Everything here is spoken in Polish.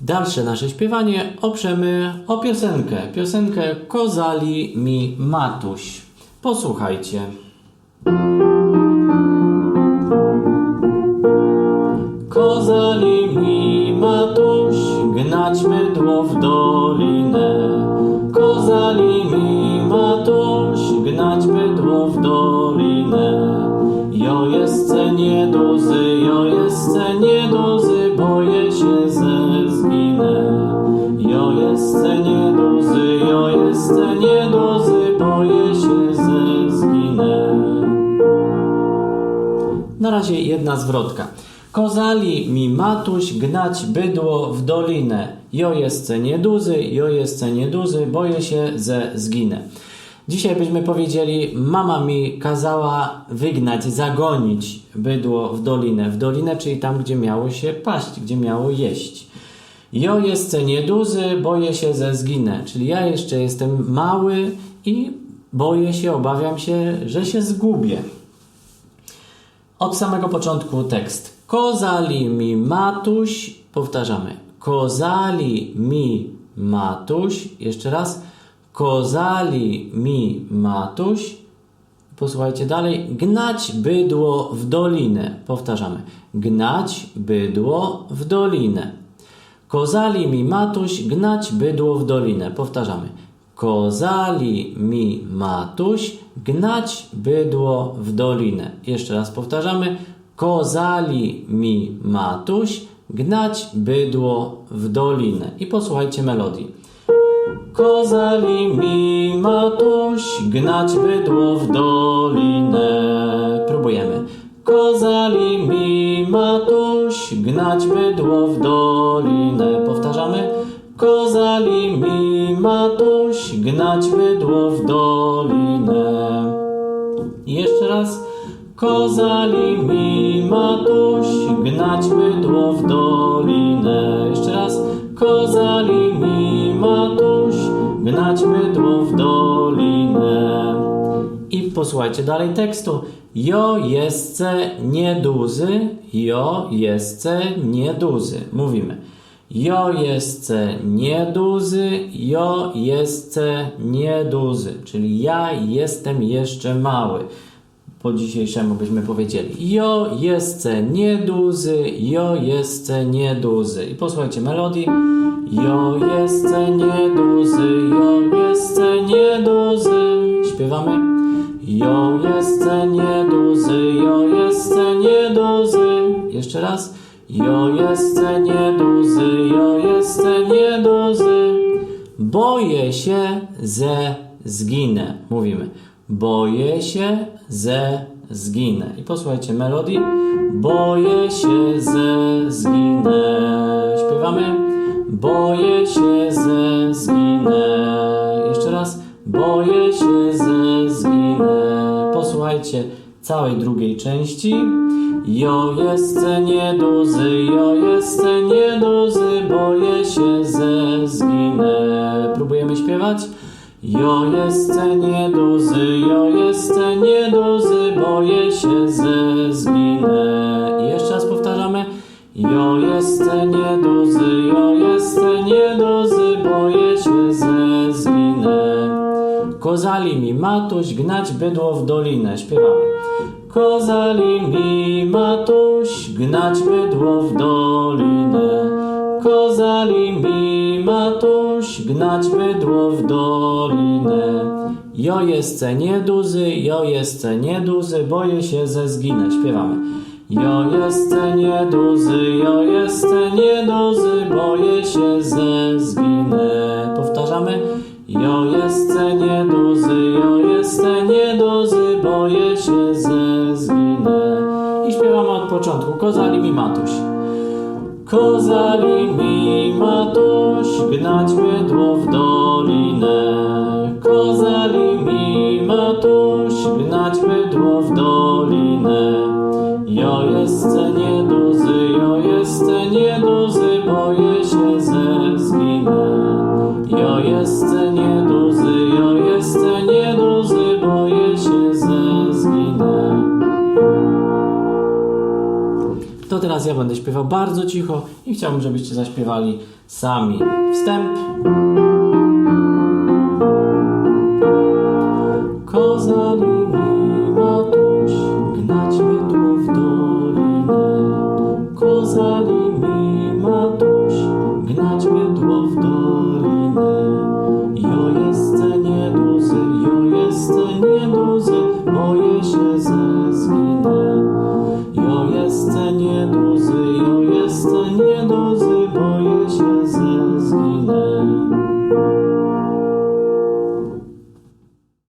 Dalsze nasze śpiewanie oprzemy o piosenkę. Piosenkę Kozali mi Matuś. Posłuchajcie. Kozali mi Matuś gnać bydło w dolinę. Kozali mi jedna zwrotka. Kozali mi matuś gnać bydło w dolinę. Jo jestce nieduzy, jo jestce nieduzy, boję się, ze zginę. Dzisiaj byśmy powiedzieli, mama mi kazała wygnać, zagonić bydło w dolinę. W dolinę, czyli tam, gdzie miało się paść, gdzie miało jeść. Jo jestce nieduzy, boję się, ze zginę. Czyli ja jeszcze jestem mały i boję się, obawiam się, że się zgubię. Od samego początku tekst. Kozali mi matuś, powtarzamy. Kozali mi matuś, jeszcze raz. Kozali mi matuś. Posłuchajcie dalej. Gnać bydło w dolinę. Powtarzamy. Gnać bydło w dolinę. Kozali mi matuś gnać bydło w dolinę. Powtarzamy. Kozali mi matuś gnać bydło w dolinę. Jeszcze raz powtarzamy. Kozali mi matuś gnać bydło w dolinę. I posłuchajcie melodii. Kozali mi matuś gnać bydło w dolinę. Próbujemy. Kozali mi matuś gnać bydło w dolinę. Powtarzamy. Kozali mi matuś gnać bydło w dolinę. Jeszcze raz. Kozali mi matuś gnać bydło w dolinę. Jeszcze raz. Kozali mi matuś gnać bydło w dolinę. I posłuchajcie dalej tekstu. Jo jestce nieduzy, jo jestce nieduzy. Mówimy. Jo jestce nieduzy, jo jestce nieduzy. Czyli ja jestem jeszcze mały. Po dzisiejszemu byśmy powiedzieli. Jo jestce nieduzy, jo jestce nieduzy. I posłuchajcie melodii. Jo jestce nieduzy, jo jestce nieduzy. Śpiewamy. Jo jestce nieduzy, jo jestce nieduzy. Jeszcze raz. Jo jestce nieduzy, jo jestce nieduzy. Boję się, ze zginę. Mówimy. Boję się, ze zginę. I posłuchajcie melodii. Boję się, ze zginę. Śpiewamy. Boję się, ze zginę. Jeszcze raz. Boję się, ze zginę. Posłuchajcie całej drugiej części. Jo jestce nieduzy, jo jestce nieduzy, boję się, ze zginę. Próbujemy śpiewać? Jo jestce nieduzy, jo jestce nieduzy, boję się, ze zginę. I jeszcze raz powtarzamy. Jo jestce nieduzy, jo Kozali mi matuś gnać bydło w dolinę. Śpiewamy. Kozali mi matuś gnać bydło w dolinę. Kozali mi matuś gnać bydło w dolinę. Jo jestce nieduzy, jo jestce nieduzy, boję się, ze zginę. Śpiewamy. Jo jestce nieduzy, jo jestce nieduzy, boję się, ze zginę. Powtarzamy. Jo jestce nieduzy, boję się, ze zginę. I śpiewamy od początku. Kozali mi matuś. Kozali mi matuś, gnać bydło w dolinę. Kozali mi matuś, gnać bydło w dolinę. Jo jestce nieduzy, jo jestce nieduzy, boję się, To teraz ja będę śpiewał bardzo cicho i chciałbym, żebyście zaśpiewali sami. Wstęp.